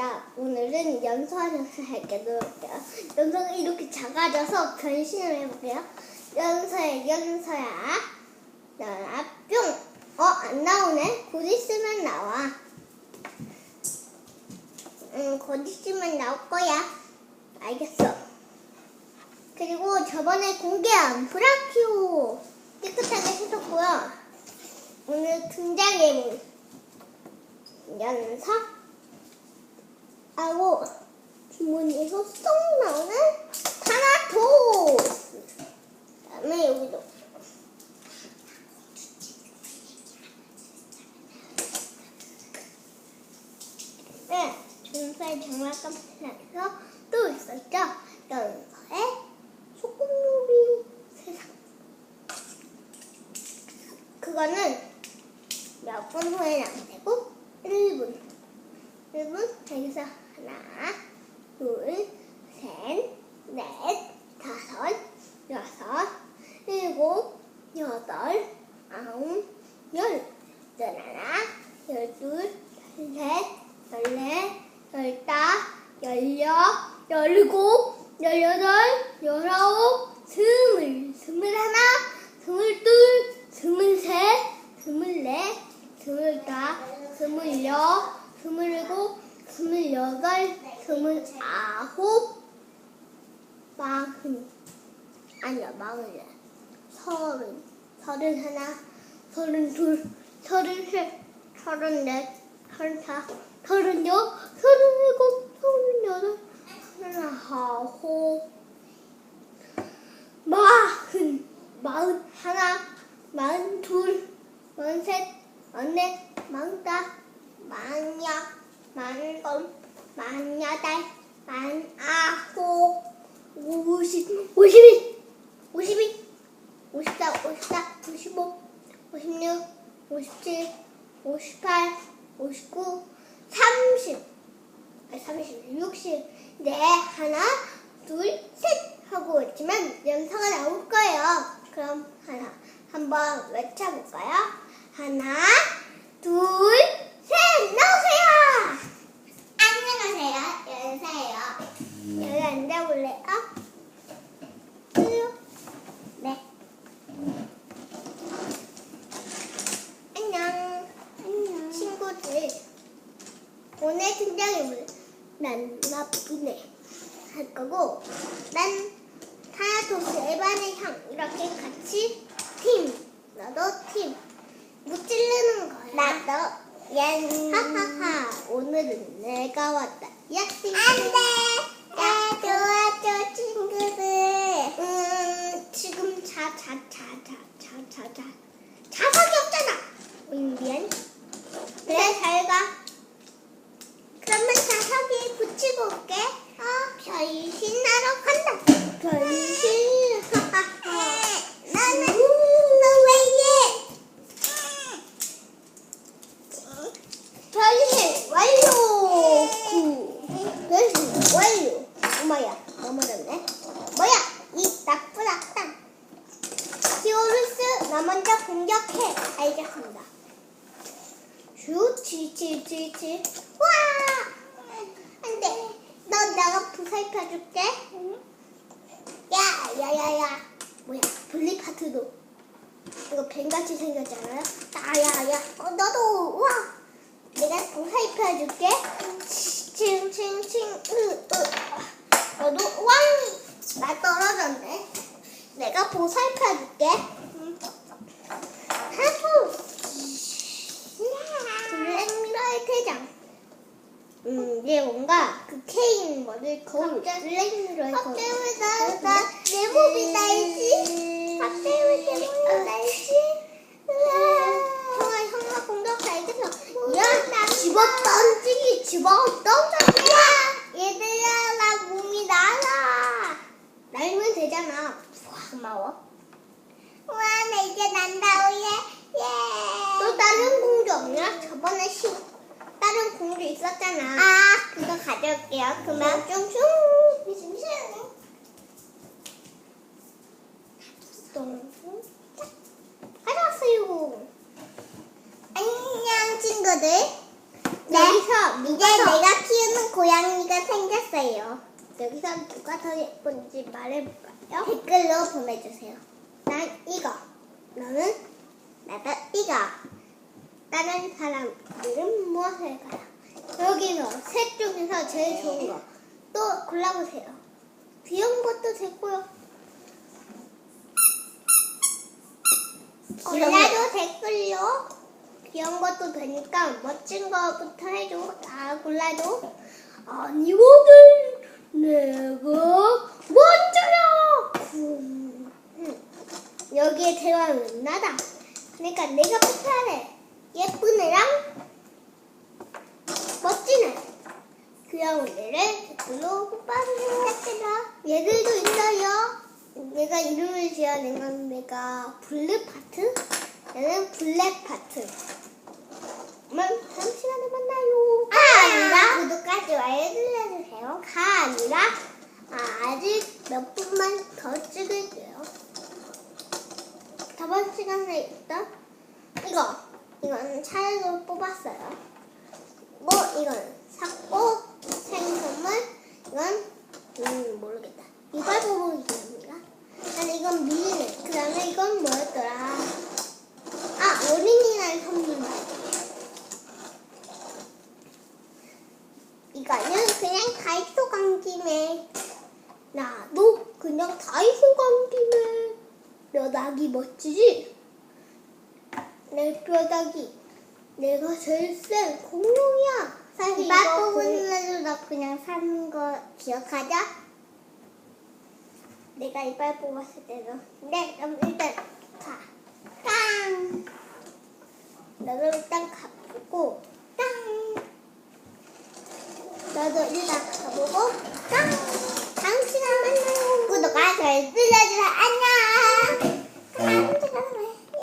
반갑습니다. 오늘은 연서연서 할게 놀게요. 연서가 이렇게 작아져서 변신을 해볼게요. 연서야, 연서야. 나와, 뿅! 어, 안 나오네? 곧 있으면 나와. 응, 곧 있으면 나올 거야. 알겠어. 그리고 저번에 공개한 브라키오 깨끗하게 해줬고요. 오늘 등장해볼 연서 하고 주머니에서 쏙 나오는 타나토 그다음에 여기도 네, 준서의 장난감 편에서 또 있었죠. 연서의 소꿉놀이 세상. 그거는 몇 분 후에 나오고 1분. 1분 여기서 하나, 둘, 셋, 넷, 다섯, 여섯, 일곱, 여덟, 아홉, 열, 열하나, 열둘, 열셋, 열넷, 열다, 열여, 열일곱, 열여덟, 열아홉, 스물, 스물하나, 스물둘, 스물셋, 스물넷, 스물다, 스물여, 스물일곱, 스물여덟, 스물아홉, 마흔, 아니야, 마흔이야. 서른, 서른 하나, 서른 둘, 서른 셋, 서른 넷, 서른 다, 서른 여, 서른 일곱, 서른 여덟, 서른 아홉, 마흔, 마흔 하나, 마흔 둘, 마흔 셋, 마흔 넷, 마흔 다, 마흔 여, 마흔 일곱, 마흔 여덟, 마흔 아홉, 오십, 오십일, 오십이, 오십사, 오십사, 오십오, 오십육, 오십칠, 오십팔, 오십구, 삼십, 아니, 삼십, 육십, 네, 하나, 둘, 셋 하고 있지만 연서가 나올 거예요. 그럼 하나, 한번 외쳐볼까요? 하나, 둘, 셋, 나오세요! 안녕하세요, 연서예요. 여기 앉아볼래요? 그래요? 네. 안녕. 안녕. 친구들. 등장인물. 난 나쁘네. 할 거고, 난 타야토스 에반의 향. 이렇게 같이 팀. 너도 팀. 무찔르는 거야. 나도. 얀. 하하하. 오늘은 내가 왔다. 야, 안 돼. 야, 도와줘, 친구들. 음, 지금 자, 자, 자, 자, 자, 자, 자. 자석이 없잖아. 음, 미안. 그래, 잘 가. 붙이고 올게. 어, 변신하러 간다. 변신. 나는 너왜 얘? 변신 완료. 구. 변신 완료. 엄마야, 넘어졌네. 뭐야? 이 나쁜 악당. 히오루스, 나 먼저 공격해. 알겠습니다. 슈, 치, 치, 치, 치. 와! 안 돼. 너 내가 부살펴줄게. 야, 야, 야, 야. 뭐야, 블리파트도. 이거 뱀같이 생겼잖아요. 아, 야, 야. 어, 너도, 와! 내가 부살펴줄게. 칭, 칭, 칭, 으, 으. 너도, 왕! 나 떨어졌네. 내가 보살펴줄게. 하프. 블랙미러의 대장. 음, 얘 뭔가 그 케인 뭐를 거울 블랙미러의 거울. 갑자기 나내 몸이 날지? 갑자기 내 몸이 날지? 형아, 형아 공격 알겠어. 야, 집어 던지기, 집어 던지기. 얘들아, 나 몸이 날아. 날면 되잖아. 와, 고마워. 와, 나 이제 난다, 오예. 예. 또 다른 공주 없냐? 저번에 시, 다른 공주 있었잖아. 아, 그거 가져올게요. 그만. 쭝쭝. 가져왔어요. 안녕, 친구들. 누가 내가 키우는 고양이가 생겼어요. 여기서 누가 더 예쁜지 말해볼까요? 댓글로 보내주세요. 난 이거. 너는? 나도 이거. 다른 사람들은 무엇일까요? 여기서 셋 중에서 제일 좋은 거. 또 골라보세요. 귀여운 것도 됐고요. 골라도 댓글요. 귀여운 것도 되니까 멋진 거부터 해줘. 다 골라도. 아니거든. 내가 먼저야. 음, 음. 여기에 대왕은 나다. 그러니까 내가 돼. 예쁜 애랑 멋진 애. 귀여운 애를 댓글로 뽑아주세요. 얘들도 있어요. 내가 이름을 지어낸 건 내가 블루 파트, 얘는 블랙 파트. 그럼 다음 시간에 만나요. 가 아니라 구독과 좋아요 눌러주세요. 가 아니라 아, 아직 몇 분만 더 찍을게요. 저번 시간에 있던 이거 이건 차례로 뽑았어요. 뭐 이건 샀고 생선물 이건 음 모르겠다. 이걸 뽑은 기입니다. 난 이건 미니네. 그 다음에 이건 뭐였더라? 아 어린이날 선물 말이에요. 이거는 그냥 다이소 간 김에 나도 그냥 다이소 간 김에 뼈다귀 멋지지? 내 뼈다귀 내가 제일 센 공룡이야. 사실 이거 뽑으면서 나 그냥 사는 거 기억하자. 내가 이빨 뽑았을 때도. 네, 그럼 일단 가. 깡. 나도 일단 가보고 저도 일단 가보고 깡! 당신은 구독과 좋아요 눌러주세요. 안녕! 어. 감사합니다.